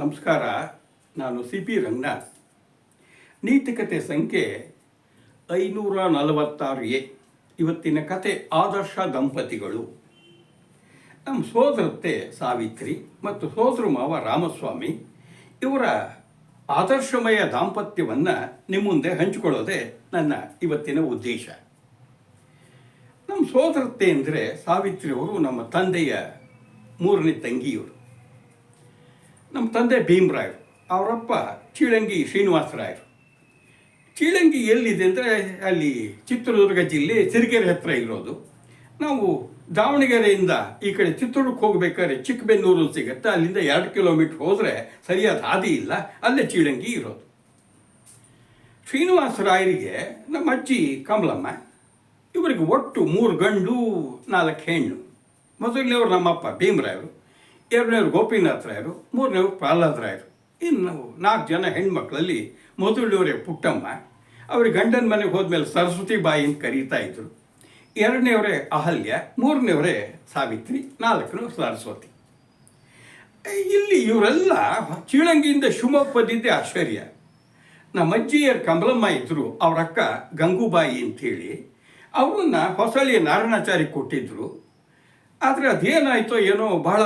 ನಮಸ್ಕಾರ, ನಾನು C P Ranganath. ನೀತಿಕತೆ ಸಂಖ್ಯೆ ಐನೂರ ನಲವತ್ತಾರು ಎ, ಇವತ್ತಿನ ಕತೆ ಆದರ್ಶ ದಂಪತಿಗಳು. ನಮ್ಮ ಸೋದರತ್ತೆ ಸಾವಿತ್ರಿ ಮತ್ತು ಸೋದರ ಮಾವ ರಾಮಸ್ವಾಮಿ, ಇವರ ಆದರ್ಶಮಯ ದಾಂಪತ್ಯವನ್ನು ನಿಮ್ಮ ಮುಂದೆ ಹಂಚಿಕೊಳ್ಳೋದೆ ನನ್ನ ಇವತ್ತಿನ ಉದ್ದೇಶ. ನಮ್ಮ ಸೋದರತ್ತೆ ಅಂದರೆ ಸಾವಿತ್ರಿ ಅವರು ನಮ್ಮ ತಂದೆಯ ಮೂರನೇ ತಂಗಿಯವರು. ನಮ್ಮ ತಂದೆ ಭೀಮರಾಯರು ಅವರಪ್ಪ ಚೀಳಂಗಿ ಶ್ರೀನಿವಾಸರಾಯರು. ಚೀಳಂಗಿ ಎಲ್ಲಿದೆ ಅಂದರೆ ಅಲ್ಲಿ ಚಿತ್ರದುರ್ಗ ಜಿಲ್ಲೆ ಸಿರಿಗೆರೆ ಹತ್ತಿರ ಇರೋದು. ನಾವು ದಾವಣಗೆರೆಯಿಂದ ಈ ಕಡೆ ಚಿತ್ರದುರ್ಗಕ್ಕೆ ಹೋಗಬೇಕಾದ್ರೆ ಚಿಕ್ಕಬೆನ್ನೂರು ಸಿಗುತ್ತೆ, ಅಲ್ಲಿಂದ ಎರಡು ಕಿಲೋಮೀಟ್ರ್ ಹೋದರೆ ಸರಿಯಾದ ಹಾದಿ ಇಲ್ಲ, ಅಲ್ಲೇ ಚೀಳಂಗಿ ಇರೋದು. ಶ್ರೀನಿವಾಸರಾಯರಿಗೆ ನಮ್ಮ ಅಜ್ಜಿ ಕಮಲಮ್ಮ, ಇವರಿಗೆ ಒಟ್ಟು ಮೂರು ಗಂಡು, ನಾಲ್ಕು ಹೆಣ್ಣು. ಮೊದಲನೇವ್ರು ನಮ್ಮಪ್ಪ ಭೀಮರಾಯರು. ಎರಡನೇವ್ರು ಗೋಪಿನಾಥರಾಯರು ಮೂರನೇವ್ರು ಪ್ರಹ್ಲಾದ್ ರಾಯರು ಇನ್ನು ನಾಲ್ಕು ಜನ ಹೆಣ್ಮಕ್ಳಲ್ಲಿ ಮೊದಲಿನವರೇ ಪುಟ್ಟಮ್ಮ. ಅವ್ರಿಗೆ ಗಂಡನ ಮನೆಗೆ ಹೋದ್ಮೇಲೆ ಸರಸ್ವತಿ ಬಾಯಿ ಅಂತ ಕರೀತಾ ಇದ್ರು. ಎರಡನೇವರೇ ಅಹಲ್ಯ, ಮೂರನೇವರೇ ಸಾವಿತ್ರಿ ನಾಲ್ಕನೇ ಸರಸ್ವತಿ. ಇಲ್ಲಿ ಇವರೆಲ್ಲ ಚೀಳಂಗಿಯಿಂದ ಶಿವಮೊಗ್ಗ ಬಂದಿದ್ದೆ ಆಶ್ಚರ್ಯ. ನಮ್ಮ ಅಜ್ಜಿಯರ್ ಕಮಲಮ್ಮ ಇದ್ದರು ಅವರಕ್ಕ ಗಂಗೂಬಾಯಿ ಅಂತೇಳಿ ಅವನ್ನ ಹೊಸಳಿಯ ನಾರಾಯಣಾಚಾರಿ ಕೊಟ್ಟಿದ್ರು. ಆದರೆ ಅದೇನಾಯಿತೋ ಏನೋ ಬಹಳ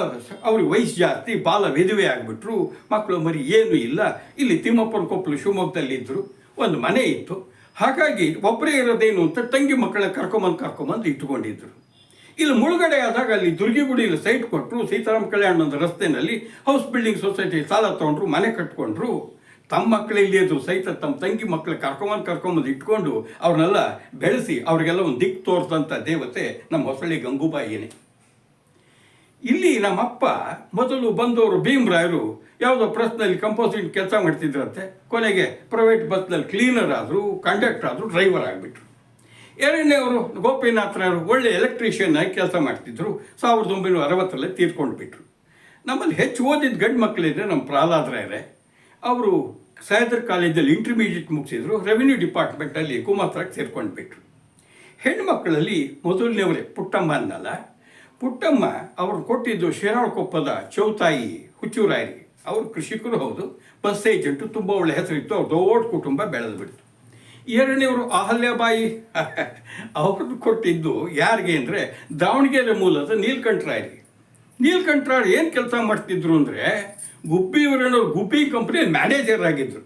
ಅವ್ರಿಗೆ ವಯಸ್ಸು ಜಾಸ್ತಿ, ಬಾಲ ವಿಧವೆ ಆಗಿಬಿಟ್ರು ಮಕ್ಕಳು ಮರಿ ಏನೂ ಇಲ್ಲ. ಇಲ್ಲಿ ತಿಮ್ಮಪ್ಪನ ಕೊಪ್ಪಲು ಶಿವಮೊಗ್ಗದಲ್ಲಿ ಇದ್ದರು ಒಂದು ಮನೆ ಇತ್ತು. ಹಾಗಾಗಿ ಒಬ್ಬರೇ ಇರೋದೇನು ಅಂತ ತಂಗಿ ಮಕ್ಕಳ ಕರ್ಕೊಂಬಂದು ಕರ್ಕೊಂಬಂದು ಇಟ್ಕೊಂಡಿದ್ರು ಇಲ್ಲಿ ಮುಳುಗಡೆ ಆದಾಗ ಅಲ್ಲಿ ದುರ್ಗಿಗುಡಿಯಲ್ಲಿ ಸೈಟ್ ಕೊಟ್ಟರು ಸೀತಾರಾಮ ಕಲ್ಯಾಣದ ರಸ್ತೆಯಲ್ಲಿ ಹೌಸ್ ಬಿಲ್ಡಿಂಗ್ ಸೊಸೈಟಿ ಸಾಲ ತೊಗೊಂಡ್ರು, ಮನೆ ಕಟ್ಕೊಂಡ್ರು. ತಮ್ಮ ಮಕ್ಕಳು ಸಹಿತ, ತಮ್ಮ ತಂಗಿ ಮಕ್ಕಳು ಕರ್ಕೊಂಬಂದು ಕರ್ಕೊಂಬಂದು ಇಟ್ಕೊಂಡು ಅವ್ರನ್ನೆಲ್ಲ ಬೆಳೆಸಿ, ಅವರಿಗೆಲ್ಲ ಒಂದು ದಿಕ್ಕು ತೋರಿಸಿದಂಥ ದೇವತೆ ನಮ್ಮ ಹೊಸಳ್ಳಿ ಗಂಗೂಬಾಯಿನೇ ಇಲ್ಲಿ ನಮ್ಮಪ್ಪ ಮೊದಲು ಬಂದವರು ಭೀಮರಾಯರು ಯಾವುದೋ ಪ್ರೆಸ್ನಲ್ಲಿ ಕಂಪೋಸಿಟ್ ಕೆಲಸ ಮಾಡ್ತಿದ್ರಂತೆ. ಕೊನೆಗೆ ಪ್ರೈವೇಟ್ ಬಸ್ನಲ್ಲಿ ಕ್ಲೀನರ್ ಆದರು, ಕಂಡಕ್ಟರ್ ಆದರು ಡ್ರೈವರ್ ಆಗಿಬಿಟ್ರು. ಎರಡನೇವರು ಗೋಪಿನಾಥರಾಯರು ಒಳ್ಳೆ ಎಲೆಕ್ಟ್ರಿಷಿಯನ್ ಆಗಿ ಕೆಲಸ ಮಾಡ್ತಿದ್ರು. ಸಾವಿರದ ಒಂಬೈನೂರ ಅರವತ್ತರಲ್ಲೇ ತೀರ್ಕೊಂಡು ಬಿಟ್ರು ನಮ್ಮಲ್ಲಿ ಹೆಚ್ಚು ಓದಿದ ಗಂಡು ಮಕ್ಕಳಿದ್ರೆ ನಮ್ಮ ಪ್ರಹ್ಲಾದ್ರಾಯರೆ ಅವರು ಸಹದ್ರ ಕಾಲೇಜಲ್ಲಿ ಇಂಟರ್ಮೀಡಿಯೇಟ್ ಮುಗಿಸಿದ್ರು. ರೆವಿನ್ಯೂ ಡಿಪಾರ್ಟ್ಮೆಂಟಲ್ಲಿ ಕುಮಾತ್ರಕ್ಕೆ ಸೇರ್ಕೊಂಡು ಬಿಟ್ರು ಹೆಣ್ಮಕ್ಕಳಲ್ಲಿ ಮೊದಲನೇವರೇ ಪುಟ್ಟಮ್ಮ ಅನ್ನಲ್ಲ ಪುಟ್ಟಮ್ಮ ಅವರು ಕೊಟ್ಟಿದ್ದು ಶಿರಾಳಕೊಪ್ಪದ ಚೌತಾಯಿ ಹುಚ್ಚೂರಾಯರಿಗೆ ಅವರು ಕೃಷಿಕರು ಹೌದು. ಬಸ್ ಏಜೆಂಟು ತುಂಬ ಒಳ್ಳೆ ಹೆಸರಿತ್ತು. ಅವ್ರ ದೊಡ್ಡ ಕುಟುಂಬ ಬೆಳೆದು ಬಿಡ್ತು. ಎರಡನೇವರು ಅಹಲ್ಯಬಾಯಿ. ಅವ್ರದ್ದು ಕೊಟ್ಟಿದ್ದು ಯಾರಿಗೆ ಅಂದರೆ ದಾವಣಗೆರೆ ಮೂಲದ ನೀಲ್ಕಂಠರಾಯರಿಗೆ ನೀಲ್ಕಂಠರಾಯರು ಏನು ಕೆಲಸ ಮಾಡ್ತಿದ್ರು ಅಂದರೆ ಗುಬ್ಬಿ ಗುಪಿ ಗುಬ್ಬಿ ಕಂಪ್ನಿ ಮ್ಯಾನೇಜರ್ ಆಗಿದ್ದರು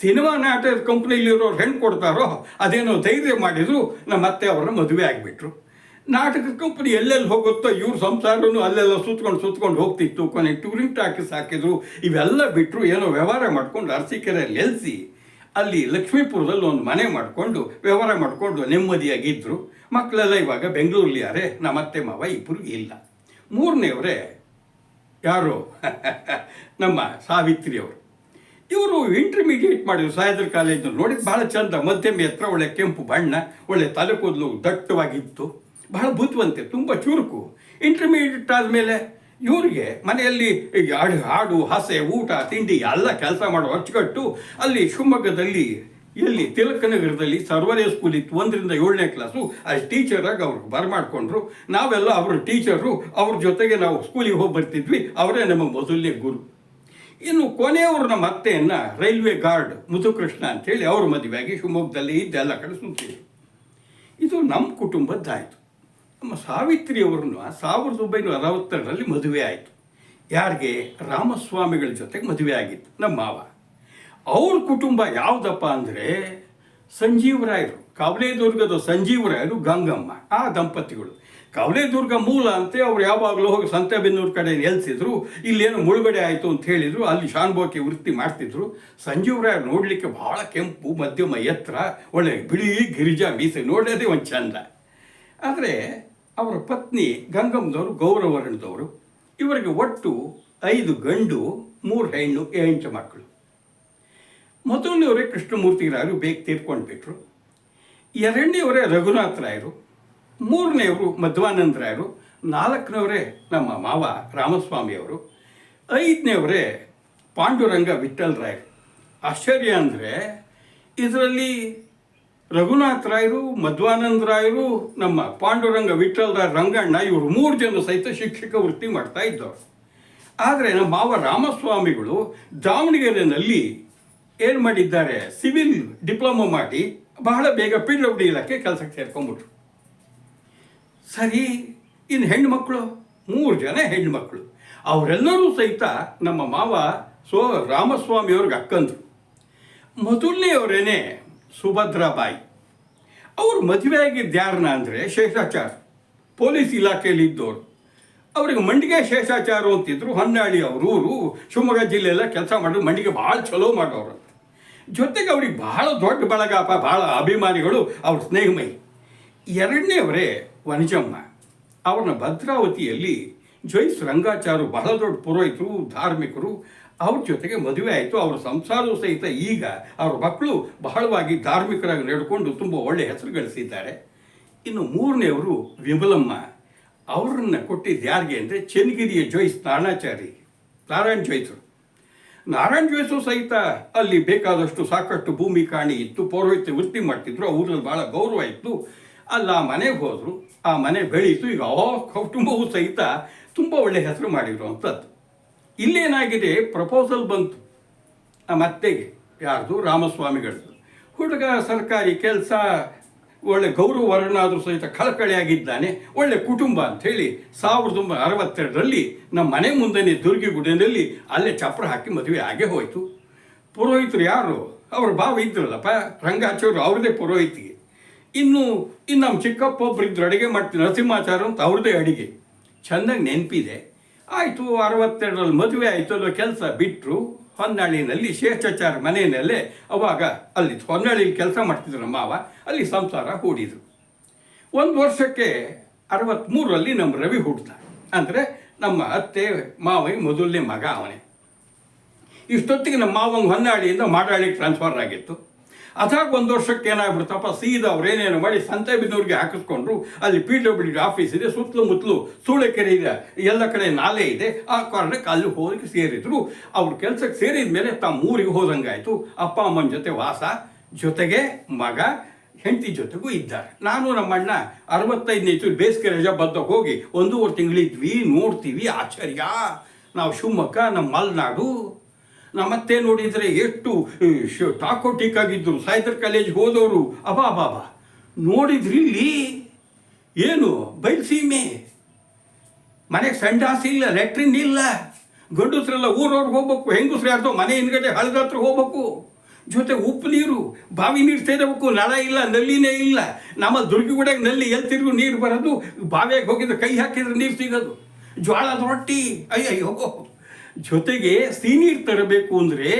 ಸಿನಿಮಾ ನಾಟಕ ಕಂಪ್ನಿಯಲ್ಲಿರೋರು ಹೆಣ್ಣು ಕೊಡ್ತಾರೋ ಅದೇನೋ ಧೈರ್ಯ ಮಾಡಿದ್ರು. ನಮ್ಮ ಅತ್ತೆ ಅವರ ಮದುವೆ ಆಗಿಬಿಟ್ರು. ನಾಟಕ ಕಂಪನಿ ಎಲ್ಲೆಲ್ಲಿ ಹೋಗುತ್ತೋ ಇವ್ರ ಸಂಸಾರನೂ ಅಲ್ಲೆಲ್ಲ ಸುತ್ಕೊಂಡು ಸುತ್ಕೊಂಡು ಹೋಗ್ತಿತ್ತು. ಕೊನೆ ಟೂರಿಂಗ್ ಟಾಕೀಸ್ ಹಾಕಿದ್ರು. ಇವೆಲ್ಲ ಬಿಟ್ಟರು ಏನೋ ವ್ಯವಹಾರ ಮಾಡ್ಕೊಂಡು ಅರಸೀಕೆರೆಯಲ್ಲಿ ಎಲ್ಸಿ, ಅಲ್ಲಿ ಲಕ್ಷ್ಮೀಪುರದಲ್ಲಿ ಒಂದು ಮನೆ ಮಾಡಿಕೊಂಡು ವ್ಯವಹಾರ ಮಾಡಿಕೊಂಡು ನೆಮ್ಮದಿಯಾಗಿದ್ದರು ಮಕ್ಕಳೆಲ್ಲ ಇವಾಗ ಬೆಂಗಳೂರಲ್ಲಿ ಯಾರೇ, ನಮ್ಮ ಅತ್ತೆ, ಮಾವ ಇಬ್ಬರು ಇಲ್ಲ. ಮೂರನೆಯವರೇ ಯಾರು? ನಮ್ಮ ಸಾವಿತ್ರಿಯವರು. ಇವರು ಇಂಟರ್ಮೀಡಿಯೇಟ್ ಮಾಡಿದ್ರು. ಸಹ್ಯಾದ್ರಿ ಕಾಲೇಜ್ ನೋಡಿ ಭಾಳ ಚಂದ. ಮಧ್ಯಮ ಎತ್ತರ ಒಳ್ಳೆ ಕೆಂಪು ಬಣ್ಣ, ಒಳ್ಳೆ ತಲೆ ಕೂದಲು ದಟ್ಟವಾಗಿತ್ತು. ಬಹಳ ಬುದ್ಧಿವಂತೆ, ತುಂಬ ಚುರುಕು. ಇಂಟರ್ಮೀಡಿಯೇಟ್ ಆದಮೇಲೆ ಇವರಿಗೆ ಮನೆಯಲ್ಲಿ ಹಾಡು ಹಾಡು, ಹಸೆ, ಊಟ, ತಿಂಡಿ ಎಲ್ಲ ಕೆಲಸ ಮಾಡೋ ಅಚ್ಚುಕಟ್ಟು ಅಲ್ಲಿ ಶಿವಮೊಗ್ಗದಲ್ಲಿ ಎಲ್ಲಿ ತಿಲಕನಗರದಲ್ಲಿ ಸರ್ವರೇ ಸ್ಕೂಲ್ ಇತ್ತು. ಒಂದರಿಂದ ಏಳನೇ ಕ್ಲಾಸು ಅಲ್ಲಿ ಟೀಚರಾಗಿ ಅವ್ರಿಗೆ ಬರಮಾಡ್ಕೊಂಡ್ರು. ನಾವೆಲ್ಲ ಅವ್ರ ಟೀಚರು ಅವ್ರ ಜೊತೆಗೆ ನಾವು ಸ್ಕೂಲಿಗೆ ಹೋಗಿ ಬರ್ತಿದ್ವಿ. ಅವರೇ ನಮ್ಮ ಮೊದಲನೇ ಗುರು. ಇನ್ನು ಕೊನೆಯವರು ನಮ್ಮ ಅತ್ತೆಯನ್ನು ರೈಲ್ವೆ ಗಾರ್ಡ್ ಮುತುಕೃಷ್ಣ ಅಂತೇಳಿ ಅವ್ರ ಮದುವೆಯಾಗಿ ಶಿವಮೊಗ್ಗದಲ್ಲಿ ಇದ್ದೆಲ್ಲ ಕಡೆ ಸುತ್ತೀವಿ ಇದು ನಮ್ಮ ಕುಟುಂಬದ್ದಾಯಿತು. ನಮ್ಮ ಸಾವಿತ್ರಿಯವರನ್ನು ಸಾವಿರದ ಒಂಬೈನೂರ ಅರವತ್ತೆರಡರಲ್ಲಿ ಮದುವೆ ಆಯಿತು. ಯಾರಿಗೆ? ರಾಮಸ್ವಾಮಿಗಳ ಜೊತೆಗೆ ಮದುವೆ ಆಗಿತ್ತು. ನಮ್ಮ ಮಾವ. ಅವ್ರ ಕುಟುಂಬ ಯಾವುದಪ್ಪ ಅಂದರೆ, ಸಂಜೀವರಾಯರು. ಕವಲೇದುರ್ಗದ ಸಂಜೀವರಾಯರು ಗಂಗಮ್ಮ, ಆ ದಂಪತಿಗಳು. ಕವಲೇದುರ್ಗ ಮೂಲ ಅಂತೆ, ಅವ್ರು ಯಾವಾಗಲೂ ಹೋಗಿ ಸಂತೆಬೆನ್ನೂರು ಕಡೆ ನೆಲೆಸಿದ್ರು, ಇಲ್ಲೇನು ಮುಳುಗಡೆ ಆಯಿತು ಅಂತ ಹೇಳಿದರು, ಅಲ್ಲಿ ಶಾನ್ಬೋಕಿ ವೃತ್ತಿ ಮಾಡ್ತಿದ್ರು. ಸಂಜೀವರಾಯರು ನೋಡಲಿಕ್ಕೆ ಭಾಳ ಕೆಂಪು, ಮಧ್ಯಮ, ಎತ್ತರ, ಒಳ್ಳೆ ಬಿಳಿ, ಗಿರಿಜಾ, ಮೀಸೆ ನೋಡೋದೇ ಒಂದು ಚಂದ. ಆದರೆ ಅವರ ಪತ್ನಿ ಗಂಗಮ್ಮದವರು ಗೌರವರ್ಣದವರು, ಇವರಿಗೆ ಒಟ್ಟು ಐದು ಗಂಡು, ಮೂರು ಹೆಣ್ಣು, ಎಂಟು ಮಕ್ಕಳು. ಮೊದಲನೆಯವರೇ ಕೃಷ್ಣಮೂರ್ತಿರಾಯರು ಬೇಗ ತೀರ್ಕೊಂಡ್ಬಿಟ್ರು. ಎರಡನೇವರೇ ರಘುನಾಥರಾಯರು. ರಾಯರು ಮಧ್ವಾನಂದರಾಯರು. ಮಧ್ವಾನಂದ ರಾಯರು ನಾಲ್ಕನೇವರೇ ನಮ್ಮ ಮಾವ ರಾಮಸ್ವಾಮಿಯವರು. ಐದನೇವರೇ ಪಾಂಡುರಂಗ ವಿಠಲ್ ರಾಯರು ಆಶ್ಚರ್ಯ ಅಂದರೆ, ಇದರಲ್ಲಿ ರಘುನಾಥ್ ರಾಯರು, ಮಧ್ವಾನಂದ ರಾಯರು, ನಮ್ಮ ಪಾಂಡುರಂಗ ವಿಠಲ್ ರಾಯ್ ರಂಗಣ್ಣ ಇವರು ಮೂರು ಜನ ಸಹಿತ ಶಿಕ್ಷಕ ವೃತ್ತಿ ಮಾಡ್ತಾ ಇದ್ದವರು. ಆದರೆ ನಮ್ಮ ಮಾವ ರಾಮಸ್ವಾಮಿಗಳು ದಾವಣಗೆರೆಯಲ್ಲಿ ಏನು ಮಾಡಿದ್ದಾರೆ? ಸಿವಿಲ್ ಡಿಪ್ಲೊಮಾ ಮಾಡಿ ಬಹಳ ಬೇಗ ಪಿ ಡಬ್ಲ್ಯೂ ಡಿ ಇಲಾಖೆ ಕೆಲಸಕ್ಕೆ ಸೇರ್ಕೊಂಡ್ಬಿಟ್ರು. ಸರಿ ಇನ್ನು ಹೆಣ್ಮಕ್ಳು? ಮೂರು ಜನ ಹೆಣ್ಮಕ್ಳು. ಅವರೆಲ್ಲರೂ ಸಹಿತ ನಮ್ಮ ಮಾವ ಸೋ ರಾಮಸ್ವಾಮಿಯವ್ರಿಗೆ ಅಕ್ಕಂದ್ರು. ಮೊದಲನೆಯವರೇನೆ ಸುಭದ್ರಾಬಾಯಿ. ಅವ್ರು ಮದುವೆ ಆಗಿದ್ದು ಯಾರನ್ನ ಅಂದರೆ ಶೇಷಾಚಾರ. ಪೊಲೀಸ್ ಇಲಾಖೆಯಲ್ಲಿ ಇದ್ದವರು ಅವ್ರಿಗೆ ಮಂಡಿಗೆ ಶೇಷಾಚಾರ ಅಂತಿದ್ರು. ಹೊನ್ನಾಳಿ ಅವರು, ಊರು, ಶಿವಮೊಗ್ಗ ಜಿಲ್ಲೆಯೆಲ್ಲ ಕೆಲಸ ಮಾಡೋರು ಮಂಡಿಗೆ ಭಾಳ ಚಲೋ ಮಾಡೋರು ಜೊತೆಗೆ ಅವ್ರಿಗೆ ಭಾಳ ದೊಡ್ಡ ಬಳಗಪ್ಪ ಭಾಳ ಅಭಿಮಾನಿಗಳು ಅವ್ರ ಸ್ನೇಹಮಯಿ ಎರಡನೇವರೇ ವನಜಮ್ಮ. ಅವ್ರನ್ನ ಭದ್ರಾವತಿಯಲ್ಲಿ ಜೈಸ್ ರಂಗಾಚಾರು ಬಹಳ ದೊಡ್ಡ ಪುರೋಹಿತರು, ಧಾರ್ಮಿಕರು ಅವ್ರ ಜೊತೆಗೆ ಮದುವೆ ಆಯಿತು, ಅವರ ಸಂಸಾರವೂ ಸಹಿತ ಈಗ ಅವರ ಮಕ್ಕಳು ಬಹಳವಾಗಿ ಧಾರ್ಮಿಕರಾಗಿ ನಡ್ಕೊಂಡು ತುಂಬ ಒಳ್ಳೆ ಹೆಸರು ಗಳಿಸಿದ್ದಾರೆ. ಇನ್ನು ಮೂರನೆಯವರು ವಿಮಲಮ್ಮ. ಅವ್ರನ್ನ ಕೊಟ್ಟಿದ್ದು ಯಾರಿಗೆ ಅಂದರೆ ಚೆನ್ನಗಿರಿಯ ಜೋಯ್ಸ್ ನಾರಾಯಣಾಚಾರಿ ನಾರಾಯಣ ಜೋಯ್ಸರು. ನಾರಾಯಣ ಜೋಯ್ಸು ಸಹಿತ ಅಲ್ಲಿ ಬೇಕಾದಷ್ಟು ಸಾಕಷ್ಟು ಭೂಮಿ ಕಾಣಿ ಇತ್ತು, ಪೌರೋಹಿತ್ಯ ವೃತ್ತಿ ಮಾಡ್ತಿದ್ರು, ಆ ಊರಲ್ಲಿ ಭಾಳ ಗೌರವ ಇತ್ತು. ಅಲ್ಲಿ, ಆ ಮನೆಗೆ ಹೋದರು, ಆ ಮನೆ ಬೆಳೀತು, ಈಗ ಅವ ಕುಟುಂಬವೂ ಸಹಿತ ತುಂಬ ಒಳ್ಳೆಯ ಹೆಸರು ಮಾಡಿದ್ರು ಅಂಥದ್ದು ಇಲ್ಲೇನಾಗಿದೆ? ಪ್ರಪೋಸಲ್ ಬಂತು. ಆ ಅತ್ತೆಗೆ ಯಾರ್ದು? ರಾಮಸ್ವಾಮಿಗಳದ್ದು. ಹುಡುಗ ಸರ್ಕಾರಿ ಕೆಲಸ, ಒಳ್ಳೆ ಗೌರವ ವರ್ಣಾದರೂ ಸಹಿತ ಕಳಕಳಿಯಾಗಿದ್ದಾನೆ. ಒಳ್ಳೆ ಕುಟುಂಬ ಅಂಥೇಳಿ ಸಾವಿರದ ಒಂಬೈನೂರ ಅರವತ್ತೆರಡರಲ್ಲಿ ನಮ್ಮ ಮನೆ ಮುಂದೆನೇ ದುರ್ಗಿಗುಡಿನಲ್ಲಿ ಅಲ್ಲೇ ಚಪ್ರ ಹಾಕಿ ಮದುವೆ ಆಗೇ ಹೋಯಿತು. ಪುರೋಹಿತರು ಯಾರು? ಅವ್ರ ಭಾವ ಇದ್ರಲ್ಲಪ್ಪ ರಂಗಾಚಾರ್ಯರು ಅವ್ರದೇ ಪುರೋಹಿತಿಗೆ. ಇನ್ನು ಇನ್ನು ನಮ್ಮ ಚಿಕ್ಕಪ್ಪ ಒಬ್ಬರು ಅಡುಗೆ ಮಾಡ್ತೀವಿ ನರಸಿಂಹಾಚಾರ ಅಂತ ಅವ್ರದ್ದೇ ಅಡುಗೆ. ಚೆನ್ನಾಗಿ ನೆನಪಿದೆ. ಆಯಿತು, ಅರವತ್ತೆರಡರಲ್ಲಿ ಮದುವೆ ಆಯಿತು ಅಲ್ಲೋ ಕೆಲಸ ಬಿಟ್ಟರು ಹೊನ್ನಾಳಿನಲ್ಲಿ ಶೇಷಾಚಾರ ಮನೆಯಲ್ಲೇ ಅವಾಗ ಅಲ್ಲಿ ಹೊನ್ನಾಳಿಯಲ್ಲಿ ಕೆಲಸ ಮಾಡ್ತಿದ್ರು ನಮ್ಮ ಮಾವ, ಅಲ್ಲಿ ಸಂಸಾರ ಹೂಡಿದರು. ಒಂದು ವರ್ಷಕ್ಕೆ ಅರವತ್ತ್ಮೂರರಲ್ಲಿ ನಮ್ಮ ರವಿ ಹುಡ್ದ, ಅಂದರೆ ನಮ್ಮ ಅತ್ತೆ, ಮಾವ, ಮೊದಲನೇ ಮಗ ಅವನೇ. ಇಷ್ಟೊತ್ತಿಗೆ ನಮ್ಮ ಮಾವಂಗೆ ಹೊನ್ನಾಳಿಯಿಂದ ಮಾಡಾಳಿಗೆ ಟ್ರಾನ್ಸ್ಫರ್ ಆಗಿತ್ತು. ಅದಾಗ ಒಂದು ವರ್ಷಕ್ಕೆ ಏನಾಗ್ಬಿಡ್ತಪ್ಪ, ಸೀದಾ ಅವ್ರೇನೇನು ಮಾಡಿ ಸಂತೆಬಿದೂರಿಗೆ ಹಾಕಿಸ್ಕೊಂಡ್ರು. ಅಲ್ಲಿ ಪಿ ಡಬ್ಲ್ಯೂ ಡಿ ಆಫೀಸ್ ಇದೆ ಸುತ್ತಲೂ ಮುತ್ತಲು ಸೂಳೆಕೆರೆ ಇದೆ, ಎಲ್ಲ ಕಡೆ ನಾಲೆ ಇದೆ. ಆ ಕಾರಣಕ್ಕೆ ಅಲ್ಲಿ ಹೋಗಿ ಸೇರಿದ್ರು. ಅವ್ರ ಕೆಲಸಕ್ಕೆ ಸೇರಿದ ಮೇಲೆ ತಮ್ಮ ಊರಿಗೆ ಹೋದಂಗಾಯ್ತು. ಅಪ್ಪ, ಅಮ್ಮನ ಜೊತೆ ವಾಸ, ಜೊತೆಗೆ ಮಗ, ಹೆಂಡತಿ ಜೊತೆಗೂ ಇದ್ದಾರೆ. ನಾನು ನಮ್ಮಣ್ಣ ಅರವತ್ತೈದನೇ ಇತ್ತು, ಬೇಸಿಗೆ ರಜಾ ಬದ್ದ ಹೋಗಿ ಒಂದೂವರೆ ತಿಂಗಳಿದ್ವಿ, ನೋಡ್ತೀವಿ ಆಶ್ಚರ್ಯ ನಾವು ಶಿವಮೊಗ್ಗ, ನಮ್ಮ ಮಲೆನಾಡು. ನಮ್ಮತ್ತೆ ನೋಡಿದರೆ ಎಷ್ಟು ಟಾಕೋಟಿಕ್ ಆಗಿದ್ದರು ಸಾಯ್ತರ್ ಕಾಲೇಜ್ ಹೋದವರು. ಅಬಾ ಬಾಬಾ ನೋಡಿದ್ರಿ ಇಲ್ಲಿ ಏನು? ಬಯಲ್ಸೀಮೆ ಮನೆಗೆ ಸಂಡಾಸ ಇಲ್ಲ ಲ್ಯಾಟ್ರಿನ್ ಇಲ್ಲ. ಗಂಡಸ್ರೆಲ್ಲ ಊರವ್ರಿಗೆ ಹೋಗ್ಬೇಕು, ಹೆಂಗಸ್ರು ಯಾರ್ದೋ ಮನೆ ಹಿಂದ್ಗಡೆ ಹಳದ ಹತ್ರ ಹೋಗ್ಬೇಕು. ಜೊತೆ ಉಪ್ಪು ನೀರು, ಬಾವಿ ನೀರು ಸೇರಬೇಕು ನಳ ಇಲ್ಲ, ನಲ್ಲಿನೇ ಇಲ್ಲ. ನಮ್ಮ ದುರ್ಗಿಗುಡಿಯಾಗ ನಲ್ಲಿ ಎಲ್ಲಿ ತಿರುಗು ನೀರು ಬರೋದು, ಬಾವಿಯಾಗಿ ಹೋಗಿದ್ರೆ ಕೈ ಹಾಕಿದ್ರೆ ನೀರು ಸಿಗೋದು. ಜ್ವಾಳದ ರೊಟ್ಟಿ. ಅಯ್ಯ ಅಯ್ಯಯ್ಯೋ. ಜೊತೆಗೆ ಸೀನಿಯರ್ ತರಬೇಕು ಅಂದರೆ,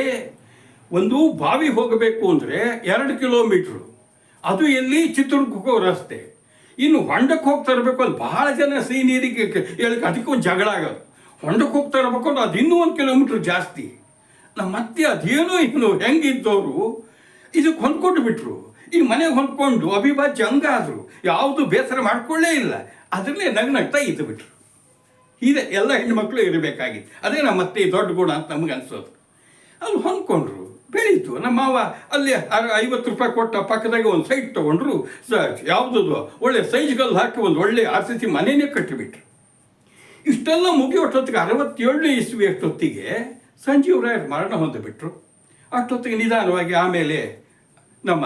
ಒಂದು ಬಾವಿ ಹೋಗಬೇಕು ಅಂದರೆ ಎರಡು ಕಿಲೋಮೀಟ್ರು. ಅದು ಎಲ್ಲಿ? ಚಿತ್ರದುರ್ಗ ರಸ್ತೆ. ಇನ್ನು ಹೊಂಡಕ್ಕೆ ಹೋಗಿ ತರಬೇಕು ಅಲ್ಲಿ ಬಹಳ ಜನ ಸಿಹಿ ನೀರಿಗೆ ಹೇಳಕ್ಕೆ ಅದಕ್ಕೆ ಒಂದು ಜಗಳ ಆಗೋದು. ಹೊಂಡಕ್ಕೆ ಹೋಗಿ ತರಬೇಕು ಅಂದ್ರೆ ಅದು ಇನ್ನೂ ಒಂದು ಕಿಲೋಮೀಟ್ರ್ ಜಾಸ್ತಿ. ನಮ್ಮ ಮತ್ತೆ ಅದೇನೋ ಇನ್ನು ಹೆಂಗಿದ್ದವರು, ಇದಕ್ಕೆ ಹೊಂದ್ಕೊಂಡು ಬಿಟ್ರು ಈ ಮನೆಗೆ ಹೊಂದ್ಕೊಂಡು ಅವಿಭಾಜ್ಯ ಹಂಗಾದ್ರು ಯಾವುದು ಬೇಸರ ಮಾಡ್ಕೊಳ್ಳೇ ಇಲ್ಲ. ಅದರಲ್ಲೇ ನಗ್ನಗ್ತಾ ಇದ್ದು ಬಿಟ್ರು ಇದೆ ಎಲ್ಲ ಹೆಣ್ಮಕ್ಳು ಇರಬೇಕಾಗಿತ್ತು. ಅದೇ ನಮ್ಮ ಅತ್ತೆ ದೊಡ್ಡ ಗುಣ ಅಂತ ನಮಗೆ ಅನ್ಸೋದು. ಅಲ್ಲಿ ಹೊಂದ್ಕೊಂಡ್ರು, ಬೆಳೀತು. ನಮ್ಮ ಮಾವ ಅಲ್ಲಿ ಐವತ್ತು ರೂಪಾಯಿ ಕೊಟ್ಟ ಪಕ್ಕದಾಗ ಒಂದು ಸೈಟ್ ತೊಗೊಂಡ್ರು ಸ ಯಾವುದದು? ಒಳ್ಳೆ ಸೈಜ್ಗಲ್ಲಿ ಹಾಕಿ ಒಂದು ಒಳ್ಳೆ ಆರ್ ಸಿ ಸಿ ಮನೆಯೇ ಕಟ್ಟಿಬಿಟ್ರು. ಇಷ್ಟೆಲ್ಲ ಮುಗಿಯೋಷ್ಟೊತ್ತಿಗೆ ಅರವತ್ತೇಳನೇ ಇಸ್ವಿ ಅಷ್ಟೊತ್ತಿಗೆ ಸಂಜೀವ್ ರಾಯರ್ ಮರಣ ಹೊಂದಿಬಿಟ್ರು. ಅಷ್ಟೊತ್ತಿಗೆ ನಿಧಾನವಾಗಿ ಆಮೇಲೆ ನಮ್ಮ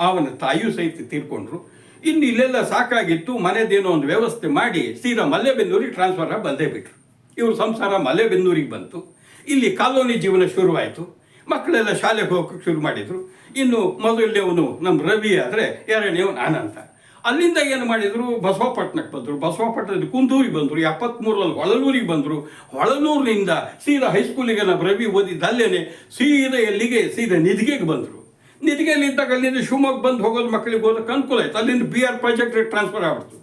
ಮಾವನ ತಾಯಿಯೂ ಸಹಿತ ತೀರ್ಕೊಂಡ್ರು. ಇನ್ನು ಇಲ್ಲೆಲ್ಲ ಸಾಕಾಗಿತ್ತು, ಮನೆದೇನೋ ಒಂದು ವ್ಯವಸ್ಥೆ ಮಾಡಿ ಸೀದಾ ಮಲ್ಲೆಬೆನ್ನೂರಿಗೆ ಟ್ರಾನ್ಸ್ಫರ್ ಆಗಿ ಬಂದೇ ಬಿಟ್ರು. ಇವ್ರ ಸಂಸಾರ ಮಲ್ಲೆಬೆನ್ನೂರಿಗೆ ಬಂತು. ಇಲ್ಲಿ ಕಾಲೋನಿ ಜೀವನ ಶುರುವಾಯಿತು. ಮಕ್ಕಳೆಲ್ಲ ಶಾಲೆಗೆ ಹೋಗೋಕೆ ಶುರು ಮಾಡಿದರು. ಇನ್ನು ಮೊದಲನೇವನು ನಮ್ಮ ರವಿ ಆದರೆ ಎರಡನೇವನು ಅನಂತ. ಅಲ್ಲಿಂದ ಏನು ಮಾಡಿದರು? ಬಸವಪಟ್ಟಣಕ್ಕೆ ಬಂದರು. ಬಸವಪಟ್ಟಣದ ಕುಂದೂರಿಗೆ ಬಂದರು. ಎಪ್ಪತ್ತ್ಮೂರಲ್ಲಿ ಹೊಳಲೂರಿಗೆ ಬಂದರು. ಹೊಳಲೂರಿನಿಂದ ಸೀದಾ ಹೈಸ್ಕೂಲಿಗೆ ನಮ್ಮ ರವಿ ಓದಿದ್ದು ಅಲ್ಲೇನೆ ಸೀದಾ ಎಲ್ಲಿಗೆ? ಸೀದಾ ನಿಧಿಗೆಗೆ ಬಂದರು. ನಿಧಿಗೆಯಲ್ಲಿ ಇದ್ದಾಗ ಅಲ್ಲಿಂದ ಶಿವಮೊಗ್ಗ ಬಂದು ಹೋಗೋದು ಮಕ್ಕಳಿಗೆ ಹೋದಕ್ಕೆ ಅನುಕೂಲ ಆಯ್ತು. ಅಲ್ಲಿಂದ ಬಿ ಆರ್ ಪ್ರಾಜೆಕ್ಟ್ಗೆ ಟ್ರಾನ್ಸ್ಫರ್ ಆಗ್ಬಿಡ್ತು.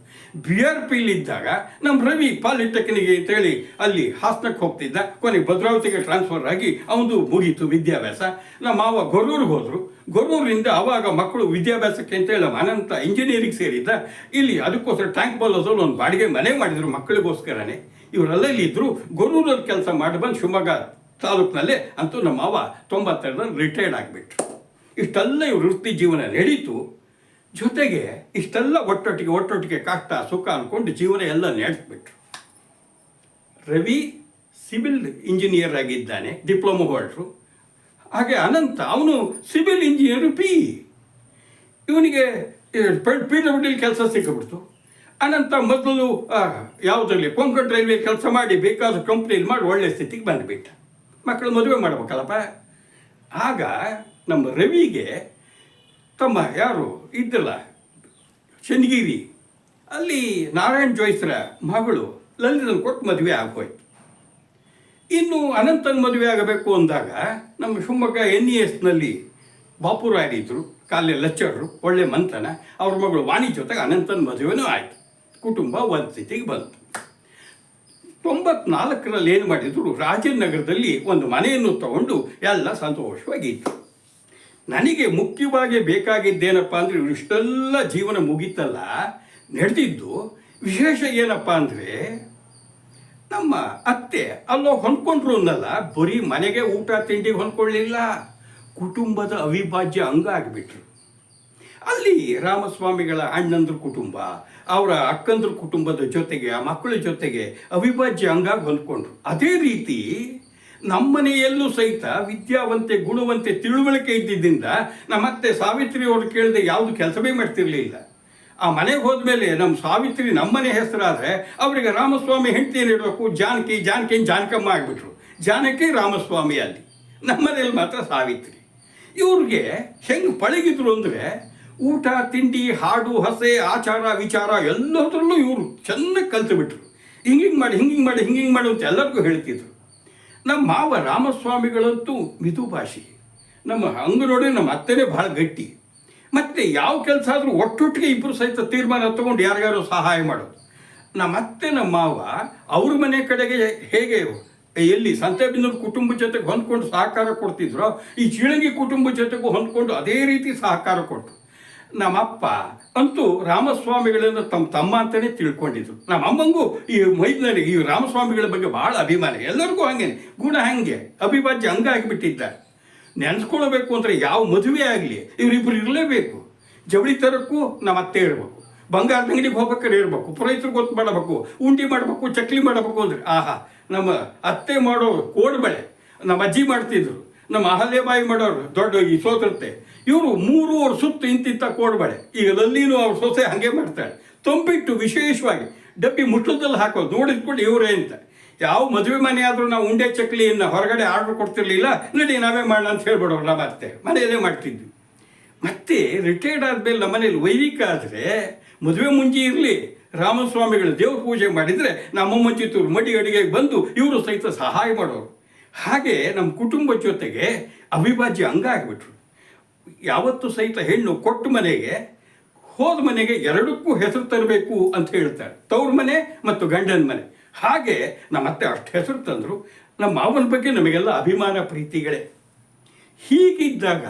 ಬಿ ಆರ್ ಪಿಲಿದ್ದಾಗ ನಮ್ಮ ರವಿ ಪಾಲಿಟೆಕ್ನಿಗೆ ಅಂತೇಳಿ ಅಲ್ಲಿ ಹಾಸನಕ್ಕೆ ಹೋಗ್ತಿದ್ದ. ಕೊನೆಗೆ ಭದ್ರಾವತಿಗೆ ಟ್ರಾನ್ಸ್ಫರ್ ಆಗಿ ಅವನು ಮುಗೀತು ವಿದ್ಯಾಭ್ಯಾಸ. ನಮ್ಮ ಮಾವ ಗೊರೂರಿಗೆ ಹೋದರು. ಗೊರೂರಿಂದ ಆವಾಗ ಮಕ್ಕಳು ವಿದ್ಯಾಭ್ಯಾಸಕ್ಕೆ ಅಂತೇಳಿ ಅನಂತ ಇಂಜಿನಿಯರಿಂಗ್ ಸೇರಿದ್ದ. ಇಲ್ಲಿ ಅದಕ್ಕೋಸ್ಕರ ಟ್ಯಾಂಕ್ ಬಲ್ಲೋದ್ರಲ್ಲಿ ಒಂದು ಬಾಡಿಗೆ ಮನೆ ಮಾಡಿದರು ಮಕ್ಕಳಿಗೋಸ್ಕರನೇ. ಇವರೆಲ್ಲ ಇಲ್ಲಿ ಇದ್ದರು ಗೊರೂರಲ್ಲಿ ಕೆಲಸ ಮಾಡಿ ಬಂದು ಶಿವಮೊಗ್ಗ ತಾಲೂಕಿನಲ್ಲೇ ಅಂತೂ ನಮ್ಮ ಮಾವ ತೊಂಬತ್ತೆರಡರಲ್ಲಿ ರಿಟೈರ್ಡ್ ಆಗಿಬಿಟ್ರು. ಇಷ್ಟೆಲ್ಲ ಇವ್ರ ವೃತ್ತಿ ಜೀವನ ನಡೀತು. ಜೊತೆಗೆ ಇಷ್ಟೆಲ್ಲ ಒಟ್ಟೊಟ್ಟಿಗೆ ಒಟ್ಟೊಟ್ಟಿಗೆ ಕಷ್ಟ ಸುಖ ಅಂದ್ಕೊಂಡು ಜೀವನ ಎಲ್ಲ ನಡೆಸ್ಬಿಟ್ರು. ರವಿ ಸಿವಿಲ್ ಇಂಜಿನಿಯರ್ ಆಗಿದ್ದಾನೆ, ಡಿಪ್ಲೊಮೊ ಹೋಲ್ಡ್ರು. ಹಾಗೆ ಅನಂತ, ಅವನು ಸಿವಿಲ್ ಇಂಜಿನಿಯರ್ ಪಿ. ಇವನಿಗೆ ಪಿ ಡಬ್ಲ್ಯೂ ಡಿಲಿ ಕೆಲಸ ಸಿಕ್ಕಿಬಿಡ್ತು. ಅನಂತ ಮೊದಲು ಯಾವುದರಲ್ಲಿ, ಕೊಂಕಣ್ ರೈಲ್ವೆ ಕೆಲಸ ಮಾಡಿ ಬೇಕಾದ ಕಂಪ್ನಿಲಿ ಮಾಡಿ ಒಳ್ಳೆ ಸ್ಥಿತಿಗೆ ಬಂದುಬಿಟ್ಟ. ಮಕ್ಕಳು ಮದುವೆ ಮಾಡ್ಬೇಕಲ್ಲಪ್ಪ. ಆಗ ನಮ್ಮ ರವಿಗೆ ತಮ್ಮ ಯಾರು ಇದ್ದಲ್ಲ ಚನ್ನಗಿರಿ ಅಲ್ಲಿ ನಾರಾಯಣ್ ಜೋಯ್ಸ್ರ ಮಗಳು ಲಲಿತನ ಕೊಟ್ಟು ಮದುವೆ ಆಗೋಯ್ತು. ಇನ್ನು ಅನಂತನ ಮದುವೆ ಆಗಬೇಕು ಅಂದಾಗ ನಮ್ಮ ಶಿವಮೊಗ್ಗ ಎನ್ ಇ ಎಸ್ನಲ್ಲಿ ಬಾಪುರಾಯರಿದ್ದರು ಕಾಲೇ ಲಚ್ಚರು, ಒಳ್ಳೆ ಮಂತನ, ಅವ್ರ ಮಗಳು ವಾಣಿ ಜೊತೆಗೆ ಅನಂತನ ಮದುವೆನೂ ಆಯಿತು. ಕುಟುಂಬ ಒಂದು ಸ್ಥಿತಿಗೆ ಬಂತು. ತೊಂಬತ್ನಾಲ್ಕರಲ್ಲಿ ಏನು ಮಾಡಿದ್ರು ರಾಜನಗರದಲ್ಲಿ ಒಂದು ಮನೆಯನ್ನು ತಗೊಂಡು ಎಲ್ಲ ಸಂತೋಷವಾಗಿತ್ತು. ನನಗೆ ಮುಖ್ಯವಾಗಿ ಬೇಕಾಗಿದ್ದೇನಪ್ಪ ಅಂದರೆ ಇಷ್ಟೆಲ್ಲ ಜೀವನ ಮುಗೀತಲ್ಲ, ನಡೆದಿದ್ದು ವಿಶೇಷ ಏನಪ್ಪ ಅಂದರೆ ನಮ್ಮ ಅತ್ತೆ ಅಲ್ಲೋ ಹೊಂದ್ಕೊಂಡ್ರು ಅನ್ನಲ್ಲ ಬರೀ ಮನೆಗೆ ಊಟ ತಿಂಡಿ ಹೊಂದ್ಕೊಳ್ಳಿಲ್ಲ, ಕುಟುಂಬದ ಅವಿಭಾಜ್ಯ ಅಂಗ ಆಗಿಬಿಟ್ರು. ಅಲ್ಲಿ ರಾಮಸ್ವಾಮಿಗಳ ಅಣ್ಣಂದ್ರ ಕುಟುಂಬ, ಅವರ ಅಕ್ಕಂದ್ರ ಕುಟುಂಬದ ಜೊತೆಗೆ, ಆ ಮಕ್ಕಳ ಜೊತೆಗೆ ಅವಿಭಾಜ್ಯ ಅಂಗಾಗಿ ಹೊಂದ್ಕೊಂಡ್ರು. ಅದೇ ರೀತಿ ನಮ್ಮನೆಯಲ್ಲೂ ಸಹಿತ ವಿದ್ಯಾವಂತೆ, ಗುಣವಂತೆ ತಿಳುವಳಿಕೆ ಇದ್ದಿದ್ದರಿಂದ ನಮ್ಮತ್ತೆ ಸಾವಿತ್ರಿ ಅವರು ಕೇಳದೆ ಯಾವುದು ಕೆಲಸವೇ ಮಾಡ್ತಿರಲಿಲ್ಲ. ಆ ಮನೆಗೆ ಹೋದ್ಮೇಲೆ ನಮ್ಮ ಸಾವಿತ್ರಿ ನಮ್ಮನೆ ಹೆಸರಾದರೆ ಅವರಿಗೆ ರಾಮಸ್ವಾಮಿ ಹೆಂಡತಿ ಏನಿಡಬೇಕು ಜಾನಕಿ ಜಾನಕಿ ಜಾನಕಮ್ಮ ಆಗಿಬಿಟ್ರು. ಜಾನಕಿ ರಾಮಸ್ವಾಮಿ ಅಲ್ಲಿ. ನಮ್ಮನೇಲಿ ಮಾತ್ರ ಸಾವಿತ್ರಿ. ಇವ್ರಿಗೆ ಹೆಂಗೆ ಪಳಗಿದ್ರು ಅಂದರೆ ಊಟ, ತಿಂಡಿ, ಹಾಡು, ಹಸೆ, ಆಚಾರ, ವಿಚಾರ ಎಲ್ಲದರಲ್ಲೂ ಇವರು ಚೆನ್ನಾಗಿ ಕಲ್ತು ಬಿಟ್ರು ಹಿಂಗಿಂಗೆ ಮಾಡಿ ಹಿಂಗಿಂಗೆ ಮಾಡಿ ಹಿಂಗಿಂಗೆ ಮಾಡು ಅಂತ ಎಲ್ಲರಿಗೂ ಹೇಳ್ತಿದ್ರು. ನಮ್ಮ ಮಾವ ರಾಮಸ್ವಾಮಿಗಳಂತೂ ಮಿತು ಭಾಷೆ ನಮ್ಮ ಹಂಗೆ ನೋಡಿ ನಮ್ಮ ಅತ್ತೆನೇ ಭಾಳ ಗಟ್ಟಿ. ಮತ್ತು ಯಾವ ಕೆಲಸ ಆದರೂ ಒಟ್ಟೊಟ್ಟಿಗೆ ಇಬ್ಬರು ಸಹಿತ ತೀರ್ಮಾನ ತಗೊಂಡು ಯಾರಿಗಾರು ಸಹಾಯ ಮಾಡೋದು. ನಮ್ಮ ಅತ್ತೆ, ನಮ್ಮ ಮಾವ ಅವ್ರ ಮನೆ ಕಡೆಗೆ ಹೇಗೆ ಎಲ್ಲಿ ಸಂತೆಬಿಂದೂರು ಕುಟುಂಬ ಜೊತೆಗೆ ಹೊಂದ್ಕೊಂಡು ಸಹಕಾರ ಕೊಡ್ತಿದ್ರು, ಈ ಚೀಳಂಗಿ ಕುಟುಂಬ ಜೊತೆಗೂ ಹೊಂದ್ಕೊಂಡು ಅದೇ ರೀತಿ ಸಹಕಾರ ಕೊಟ್ಟರು. ನಮ್ಮಪ್ಪ ಅಂತೂ ರಾಮಸ್ವಾಮಿಗಳನ್ನು ತಮ್ಮ ತಮ್ಮ ಅಂತಲೇ ತಿಳ್ಕೊಂಡಿದ್ರು. ನಮ್ಮ ಅಮ್ಮಂಗೂ ಈ ಮೈದಿನಲ್ಲಿ ಈ ರಾಮಸ್ವಾಮಿಗಳ ಬಗ್ಗೆ ಭಾಳ ಅಭಿಮಾನ. ಎಲ್ಲರಿಗೂ ಹಂಗೇನೆ. ಗುಣ ಹಂಗೆ. ಅವಿಭಾಜ್ಯ ಹಂಗ ಆಗಿಬಿಟ್ಟಿದ್ದಾರೆ ನೆನೆಸ್ಕೊಳ್ಬೇಕು ಅಂದರೆ ಯಾವ ಮದುವೆ ಆಗಲಿ ಇವರಿಬ್ಬರು ಇರಲೇಬೇಕು. ಜವಳಿ ತರಕ್ಕೂ ನಮ್ಮ ಅತ್ತೆ ಇರಬೇಕು. ಬಂಗಾರದ ಅಂಗಡಿಗೆ ಹೋಗ್ಬೇಕಾದ್ರೆ ಇರಬೇಕು. ಪುರೋಹಿತರು ಗೊತ್ತು ಮಾಡಬೇಕು. ಉಂಡಿ ಮಾಡಬೇಕು, ಚಕ್ಲಿ ಮಾಡಬೇಕು ಅಂದರೆ, ಆಹಾ, ನಮ್ಮ ಅತ್ತೆ ಮಾಡೋ ಕೋಡ್ಬಳೆ, ನಮ್ಮ ಅಜ್ಜಿ ಮಾಡ್ತಿದ್ರು. ನಮ್ಮ ಅಹಲ್ಯಬಾಯಿ ಮಾಡೋರು ದೊಡ್ಡ ಈ ಸೋದರತೆ ಇವರು ಮೂರುವರೆ ಸುತ್ತು ಇಂತಿಂತ ಕೊಡಬೇಡ ಈಗ ಲಲ್ಲಿನೂ ಅವ್ರ ಸೊಸೆ ಹಾಗೆ ಮಾಡ್ತಾಳೆ. ತಂಪಿಟ್ಟು ವಿಶೇಷವಾಗಿ ಡಬ್ಬಿ ಮುಟ್ಟದಲ್ಲಿ ಹಾಕೋದು ನೋಡಿದ್ಕೊಂಡು ಇವರೇ ಅಂತ. ಯಾವ ಮದುವೆ ಮನೆ ಆದರೂ ನಾವು ಉಂಡೆ ಚಕ್ಲಿಯನ್ನು ಹೊರಗಡೆ ಆರ್ಡರ್ ಕೊಡ್ತಿರ್ಲಿಲ್ಲ, ನಡಿ ನಾವೇ ಮಾಡೋಣ ಅಂತ ಹೇಳ್ಬಿಡೋರು ನಾವು ಅತ್ತೆ. ಮನೆಯಲ್ಲೇ ಮಾಡ್ತಿದ್ವಿ ಮತ್ತೆ ರಿಟೈರ್ಡ್ ಆದಮೇಲೆ ನಮ್ಮ ಮನೇಲಿ ವೈದಿಕ ಆದರೆ ಮದುವೆ ಮುಂಚೆ ಇರಲಿ, ರಾಮಸ್ವಾಮಿಗಳು ದೇವ್ರ ಪೂಜೆ ಮಾಡಿದರೆ ನಮ್ಮಮ್ಮ ಚಿತ್ತೂರು ಮಡಿ ಅಡುಗೆಗೆ ಬಂದು ಇವರು ಸಹಿತ ಸಹಾಯ ಮಾಡೋರು. ಹಾಗೆ ನಮ್ಮ ಕುಟುಂಬದ ಜೊತೆಗೆ ಅವಿಭಾಜ್ಯ ಅಂಗ ಆಗಿಬಿಟ್ರು. ಯಾವತ್ತು ಸಹಿತ ಹೆಣ್ಣು ಕೊಟ್ಟ ಮನೆಗೆ, ಹೋದ ಮನೆಗೆ ಎರಡಕ್ಕೂ ಹೆಸರು ತರಬೇಕು ಅಂತ ಹೇಳ್ತಾರೆ. ತವ್ರ ಮನೆ ಮತ್ತು ಗಂಡನ ಮನೆ. ಹಾಗೆ ನಮ್ಮ ಅತ್ತೆ ಅಷ್ಟು ಹೆಸರು ತಂದರು. ನಮ್ಮ ಮಾವನ ಬಗ್ಗೆ ನಮಗೆಲ್ಲ ಅಭಿಮಾನ, ಪ್ರೀತಿಗಳೇ. ಹೀಗಿದ್ದಾಗ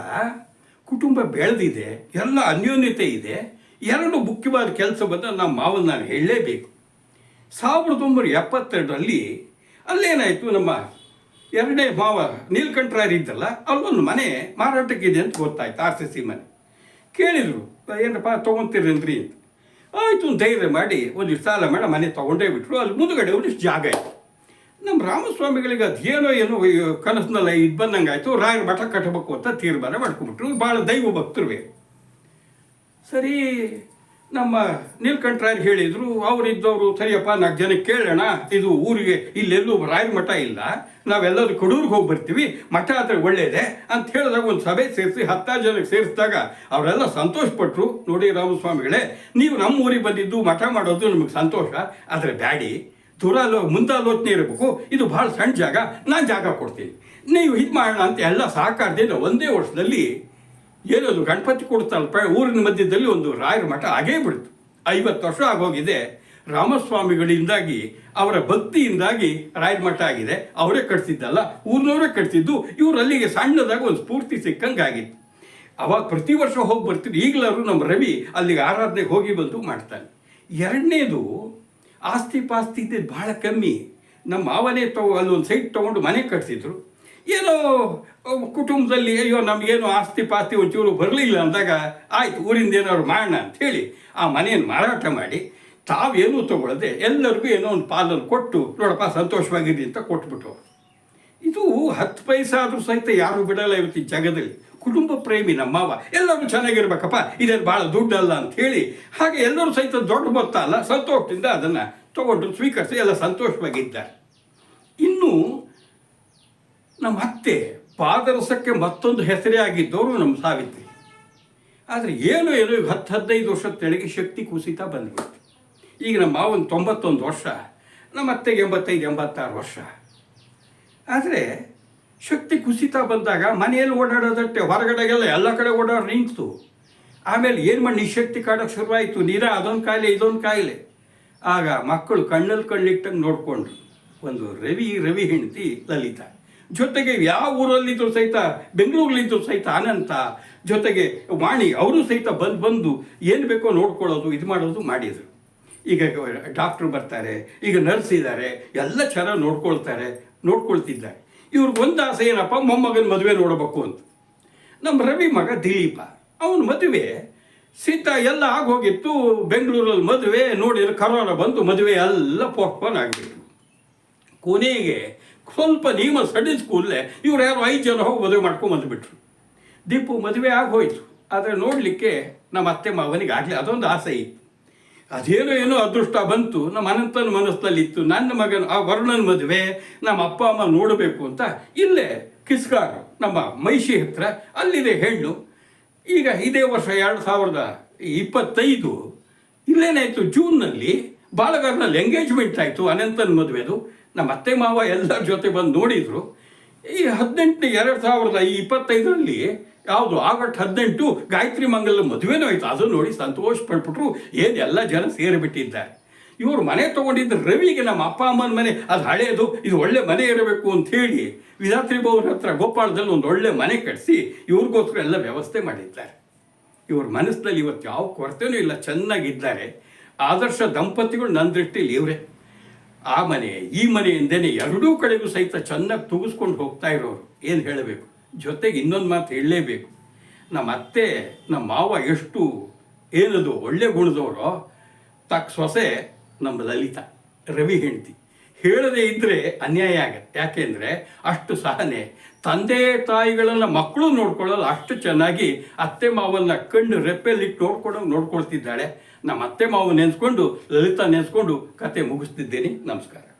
ಕುಟುಂಬ ಬೆಳೆದಿದೆ, ಎಲ್ಲ ಅನ್ಯೋನ್ಯತೆ ಇದೆ. ಎರಡು ಮುಖ್ಯವಾದ ಕೆಲಸವನ್ನು ನಮ್ಮ ಮಾವನ ನಾನು ಹೇಳಲೇಬೇಕು. ಸಾವಿರದ ಒಂಬೈನೂರ ಎಪ್ಪತ್ತೆರಡರಲ್ಲಿ ಅಲ್ಲೇನಾಯಿತು ನಮ್ಮ ಎರಡನೇ ಮಾವ ನೀಲ್ಕಂಠರಾಯರ್ ಇದ್ದಲ್ಲ ಅಲ್ಲೊಂದು ಮನೆ ಮಾರಾಟಕ್ಕಿದೆ ಅಂತ ಗೊತ್ತಾಯ್ತು, ಆರ್ ಸಿ ಸಿ ಮನೆ. ಕೇಳಿದರು, ಏನಪ್ಪ ತೊಗೊತೀರೇನ್ರಿ ಅಂತ. ಆಯಿತು ಧೈರ್ಯ ಮಾಡಿ, ಒಂದಿಷ್ಟು ಸಾಲ ಮಾಡಿ, ಮನೆ ತೊಗೊಂಡೇ ಬಿಟ್ರು, ಅಲ್ಲಿ ಮುಂದುಗಡೆ ಒಂದಿಷ್ಟು ಜಾಗ ಇತ್ತು ನಮ್ಮ ರಾಮಸ್ವಾಮಿಗಳಿಗೆ ಅದು ಏನೋ ಕನಸಿನಲ್ಲ, ಇದು ಬಂದಂಗೆ ಆಯಿತು ರಾಯರ ಮಠ ಕಟ್ಟಬೇಕು ಅಂತ ತೀರ್ಮಾನ ಮಾಡ್ಕೊಂಬಿಟ್ರು ಭಾಳ ದೈವ ಭಕ್ತರು ಬೇಕು ಸರಿ ನಮ್ಮ ನೀಲ್ಕಂಠರಾಯರು ಹೇಳಿದರು, ಅವರಿದ್ದವರು ಸರಿಯಪ್ಪ, ನಾಲ್ಕು ಜನಕ್ಕೆ ಕೇಳೋಣ. ಇದು ಊರಿಗೆ ಇಲ್ಲೆಲ್ಲೂ ರಾಯರ ಮಠ ಇಲ್ಲ. ನಾವೆಲ್ಲರೂ ಕಡೂರಿಗೆ ಹೋಗಿ ಬರ್ತೀವಿ. ಮಠ ಆದರೆ ಒಳ್ಳೆಯದೆ ಅಂತ ಹೇಳಿದಾಗ ಒಂದು ಸಭೆ ಸೇರಿಸಿ ಹತ್ತಾರು ಜನಕ್ಕೆ ಸೇರಿಸಿದಾಗ ಅವರೆಲ್ಲ ಸಂತೋಷಪಟ್ಟರು ನೋಡಿ ರಾಮಸ್ವಾಮಿಗಳೇ, ನೀವು ನಮ್ಮ ಊರಿಗೆ ಬಂದಿದ್ದು ಮಠ ಮಾಡೋದು ನಮಗೆ ಸಂತೋಷ, ಆದರೆ ಬ್ಯಾಡಿ. ದೂರಾಲೋ ಮುಂದಾಲೋಚನೆ ಇರಬೇಕು. ಇದು ಭಾಳ ಸಣ್ಣ ಜಾಗ, ನಾನು ಜಾಗ ಕೊಡ್ತೀನಿ. ನೀವು ಇದು ಮಾಡೋಣ ಅಂತ ಎಲ್ಲ ಸಹಕಾರದಿಂದ ಒಂದೇ ವರ್ಷದಲ್ಲಿ ಏನದು, ಗಣಪತಿ ಕೊಡ್ತಲ್ಪ ಊರಿನ ಮಧ್ಯದಲ್ಲಿ ಒಂದು ರಾಯರ ಮಠ ಆಗೇ ಬಿಡ್ತು. ಐವತ್ತು ವರ್ಷ ಆಗೋಗಿದೆ. ರಾಮಸ್ವಾಮಿಗಳಿಂದಾಗಿ, ಅವರ ಭಕ್ತಿಯಿಂದಾಗಿ ರಾಯರ ಮಠ ಆಗಿದೆ. ಅವರೇ ಕಟ್ಸಿದ್ದಲ್ಲ, ಊರಿನವರೇ ಕಟ್ಸಿದ್ದು, ಇವರು ಅಲ್ಲಿಗೆ ಸಣ್ಣದಾಗ ಒಂದು ಸ್ಫೂರ್ತಿ ಸಿಕ್ಕಂಗಾಗಿತ್ತು. ಅವಾಗ ಪ್ರತಿ ವರ್ಷ ಹೋಗಿ ಬರ್ತೀವಿ ಈಗಲಾದ್ರು ನಮ್ಮ ರವಿ ಅಲ್ಲಿಗೆ ಆರಾಧನೆಗೆ ಹೋಗಿ ಬಂದು ಮಾಡ್ತಾನೆ. ಎರಡನೇದು, ಆಸ್ತಿ ಪಾಸ್ತಿ ಇದ್ದಿದ್ದು ಭಾಳ ಕಮ್ಮಿ. ನಮ್ಮ ಮಾವನೇ ತಗೋ ಅಲ್ಲೊಂದು ಸೈಟ್ ತೊಗೊಂಡು ಮನೆ ಕಟ್ಸಿದ್ರು. ಏನೋ ಕುಟುಂಬದಲ್ಲಿ, ಅಯ್ಯೋ, ನಮಗೇನು ಆಸ್ತಿ ಪಾಸ್ತಿ ಒಂಚೂರು ಬರಲಿಲ್ಲ ಅಂದಾಗ, ಆಯ್ತು, ಊರಿಂದ ಏನಾದ್ರು ಮಾಡೋಣ ಅಂಥೇಳಿ ಆ ಮನೆಯನ್ನು ಮಾರಾಟ ಮಾಡಿ, ತಾವೇನೂ ತಗೊಳ್ಳದೆ ಎಲ್ಲರಿಗೂ ಏನೋ ಒಂದು ಪಾಲನ್ನು ಕೊಟ್ಟು, ನೋಡಪ್ಪ, ಸಂತೋಷವಾಗಿರಿ ಅಂತ ಕೊಟ್ಬಿಟ್ಟು ಇದು ಹತ್ತು ಪೈಸೆ ಆದರೂ ಸಹಿತ ಯಾರು ಬಿಡಲ್ಲ ಇವತ್ತು ಈ ಜಗದಲ್ಲಿ. ಕುಟುಂಬ ಪ್ರೇಮಿ ನಮ್ಮವ ಎಲ್ಲರೂ ಚೆನ್ನಾಗಿರ್ಬೇಕಪ್ಪ, ಇದೇನು ಭಾಳ ದುಡ್ಡಲ್ಲ ಅಂತ ಹೇಳಿ ಹಾಗೆ ಎಲ್ಲರೂ ಸಹಿತ ದೊಡ್ಡ ಮೊತ್ತ ಅಲ್ಲ, ಸಂತೋಷದಿಂದ ಅದನ್ನು ತೊಗೊಂಡು ಸ್ವೀಕರಿಸಿ ಎಲ್ಲ ಸಂತೋಷವಾಗಿದ್ದಾರೆ. ಇನ್ನು ನಮ್ಮ ಅತ್ತೆ ಪಾದರಸಕ್ಕೆ ಮತ್ತೊಂದು ಹೆಸರೇ ಆಗಿದ್ದವರು ನಮ್ಮ ಸಾವಿತ್ರಿ. ಆದರೆ ಏನು ಏನು ಈಗ ಹತ್ತು ಹದಿನೈದು ವರ್ಷದ ತೆಳಗೆ ಶಕ್ತಿ ಕುಸಿತ ಬಂದ್ಬಿಡ್ತು. ಈಗ ನಮ್ಮ ಮಾವನ ತೊಂಬತ್ತೊಂದು ವರ್ಷ, ನಮ್ಮ ಅತ್ತೆಗೆ ಎಂಬತ್ತೈದು, ಎಂಬತ್ತಾರು ವರ್ಷ. ಆದರೆ ಶಕ್ತಿ ಕುಸಿತ ಬಂದಾಗ ಮನೆಯಲ್ಲಿ ಓಡಾಡೋದಟ್ಟೆ ಹೊರಗಡೆಗೆಲ್ಲ ಎಲ್ಲ ಕಡೆ ಓಡಾಡಿ ನಿಂತು. ಆಮೇಲೆ ಏನು ಮಾಡಿ ನಿಶಕ್ತಿ ಕಾಡೋಕ್ಕೆ ಶುರುವಾಯಿತು? ನೀರ, ಅದೊಂದು ಕಾಯಿಲೆ, ಇದೊಂದು ಕಾಯಿಲೆ. ಆಗ ಮಕ್ಕಳು ಕಣ್ಣಲ್ಲಿ ಕಣ್ಣಿಟ್ಟಂಗೆ ನೋಡಿಕೊಂಡ್ರು ಒಂದು ರವಿ ರವಿ ಹೆಂಡತಿ ಲಲಿತಾ. ಜೊತೆಗೆ ಯಾವ ಊರಲ್ಲಿದ್ದರೂ ಸಹಿತ ಬೆಂಗಳೂರಲ್ಲಿದ್ದರೂ ಸಹಿತ ಅನಂತ, ಜೊತೆಗೆ ವಾಣಿ ಅವರು ಸಹಿತ ಬಂದು ಬಂದು ಏನು ಬೇಕೋ ನೋಡ್ಕೊಳ್ಳೋದು, ಇದು ಮಾಡೋದು ಮಾಡಿದರು. ಈಗ ಡಾಕ್ಟ್ರು ಬರ್ತಾರೆ, ಈಗ ನರ್ಸ್ ಇದ್ದಾರೆ, ಎಲ್ಲ ಚೆನ್ನಾಗಿ ನೋಡ್ಕೊಳ್ತಾರೆ, ನೋಡ್ಕೊಳ್ತಿದ್ದಾರೆ. ಇವ್ರಿಗೆ ಒಂದು ಆಸೆ ಏನಪ್ಪ, ಮೊಮ್ಮಗನ ಮದುವೆ ನೋಡಬೇಕು ಅಂತ. ನಮ್ಮ ರವಿ ಮಗ ದಿಲೀಪ, ಅವನ ಮದುವೆ, ಸೀತಾ ಎಲ್ಲ ಆಗೋಗಿತ್ತು ಬೆಂಗಳೂರಲ್ಲಿ ಮದುವೆ, ನೋಡಿದ್ರೆ ಕರೋನಾ ಬಂತು, ಮದುವೆ ಎಲ್ಲ ಪೋಸ್ಟ್ಪೋನ್ ಆಗಿಬಿಟ್ಟು ಕೊನೆಗೆ ಸ್ವಲ್ಪ ನಿಯಮ ಸಡಿಸ್ ಕೂಡಲೇ ಇವ್ರು ಯಾರು ಐದು ಜನ ಹೋಗಿ ಮದುವೆ ಮಾಡ್ಕೊಂಡು ಬಂದುಬಿಟ್ರು. ದೀಪು ಮದುವೆ ಆಗೋಯ್ತು ಆದರೆ ನೋಡಲಿಕ್ಕೆ ನಮ್ಮ ಅತ್ತೆ ಮಾವನಿಗೆ ಆಗಲಿ ಅದೊಂದು ಆಸೆ ಇತ್ತು. ಅದೇನೋ ಏನೋ ಅದೃಷ್ಟ ಬಂತು. ನಮ್ಮ ಅನಂತನ ಮನಸ್ಸಲ್ಲಿತ್ತು. ನನ್ನ ಮಗನ, ಆ ವರ್ಣನ ಮದುವೆ ನಮ್ಮ ಅಪ್ಪ ಅಮ್ಮ ನೋಡಬೇಕು ಅಂತ ಇಲ್ಲೇ ಕಿಸ್ಕಾರ ನಮ್ಮ ಮೈಷಿ ಹತ್ರ ಅಲ್ಲಿದೆ ಹೆಣ್ಣು ಈಗ ಇದೇ ವರ್ಷ ಎರಡು ಸಾವಿರದ ಇಪ್ಪತ್ತೈದು, ಇಲ್ಲೇನಾಯಿತು, ಜೂನ್ನಲ್ಲಿ ಬಾಳಗಾರ್ನಲ್ಲಿ ಎಂಗೇಜ್ಮೆಂಟ್ ಆಯಿತು ಅನಂತನ ಮದುವೆದು. ನಮ್ಮ ಅತ್ತೆ ಮಾವ ಎಲ್ಲರ ಜೊತೆ ಬಂದು ನೋಡಿದರು. ಈ ಹದಿನೆಂಟು ಎರಡು ಸಾವಿರದ ಈ ಇಪ್ಪತ್ತೈದರಲ್ಲಿ ಯಾವುದು, ಆಗಸ್ಟ್ ಹದಿನೆಂಟು ಗಾಯತ್ರಿ ಮಂಗಲ ಮದುವೆನೂ ಆಯಿತು. ಅದು ನೋಡಿ ಸಂತೋಷ ಪಟ್ಬಿಟ್ರು, ಏನು ಎಲ್ಲ ಜನ ಸೇರಿಬಿಟ್ಟಿದ್ದಾರೆ. ಇವರು ಮನೆ ತೊಗೊಂಡಿದ್ದ ರವಿಗೆ ನಮ್ಮ ಅಪ್ಪ ಅಮ್ಮನ ಮನೆ, ಅದು ಹಳೆಯದು ಇದು ಒಳ್ಳೆ ಮನೆ ಇರಬೇಕು ಅಂತ ಹೇಳಿ ವಿಧಾತ್ರಿ ಭವನ ಹತ್ರ ಗೋಪಾಳದಲ್ಲಿ ಒಂದು ಒಳ್ಳೆ ಮನೆ ಕಟ್ಟಿಸಿ ಇವ್ರಿಗೋಸ್ಕರ ಎಲ್ಲ ವ್ಯವಸ್ಥೆ ಮಾಡಿದ್ದಾರೆ. ಇವ್ರ ಮನಸ್ಸಿನಲ್ಲಿ ಇವತ್ತು ಯಾವ ಕೊರತೆನೂ ಇಲ್ಲ, ಚೆನ್ನಾಗಿದ್ದಾರೆ. ಆದರ್ಶ ದಂಪತಿಗಳು ನನ್ನ ದೃಷ್ಟಿಯಲ್ಲಿ ಇವರೇ. ಆ ಮನೆ, ಈ ಮನೆ ಎಂದೇನೆ ಎರಡೂ ಕಡೆಗೂ ಸಹಿತ ಚೆನ್ನಾಗಿ ತುಗಿಸ್ಕೊಂಡು ಹೋಗ್ತಾ ಇರೋರು, ಏನು ಹೇಳಬೇಕು? ಜೊತೆಗೆ ಇನ್ನೊಂದು ಮಾತು ಹೇಳಲೇಬೇಕು. ನಮ್ಮ ಅತ್ತೆ ನಮ್ಮ ಮಾವ ಎಷ್ಟು ಏನದು ಒಳ್ಳೆ ಗುಣದವರು ತಕ್ಕ ಸೊಸೆ ನಮ್ಮ ಲಲಿತಾ, ರವಿ ಹೆಂಡತಿ. ಹೇಳದೇ ಇದ್ದರೆ ಅನ್ಯಾಯ ಆಗತ್ತೆ. ಯಾಕೆಂದರೆ ಅಷ್ಟು ಸಹನೆ, ತಂದೆ ತಾಯಿಗಳನ್ನು ಮಕ್ಕಳು ನೋಡ್ಕೊಳ್ಳಲ್ಲ, ಅಷ್ಟು ಚೆನ್ನಾಗಿ ಅತ್ತೆ ಮಾವನ್ನ ಕಣ್ಣು ರೆಪ್ಪೆಲ್ಲಿಟ್ಟು ನೋಡ್ಕೊಳ್ಳೋ ನೋಡ್ಕೊಳ್ತಿದ್ದಾಳೆ. ನಮ್ಮ ಅತ್ತೆ ಮಾವ ನೆನೆಸ್ಕೊಂಡು ಲಲಿತಾ ನೆನೆಸ್ಕೊಂಡು ಕತೆ ಮುಗಿಸ್ತಿದ್ದೇನೆ. ನಮಸ್ಕಾರ.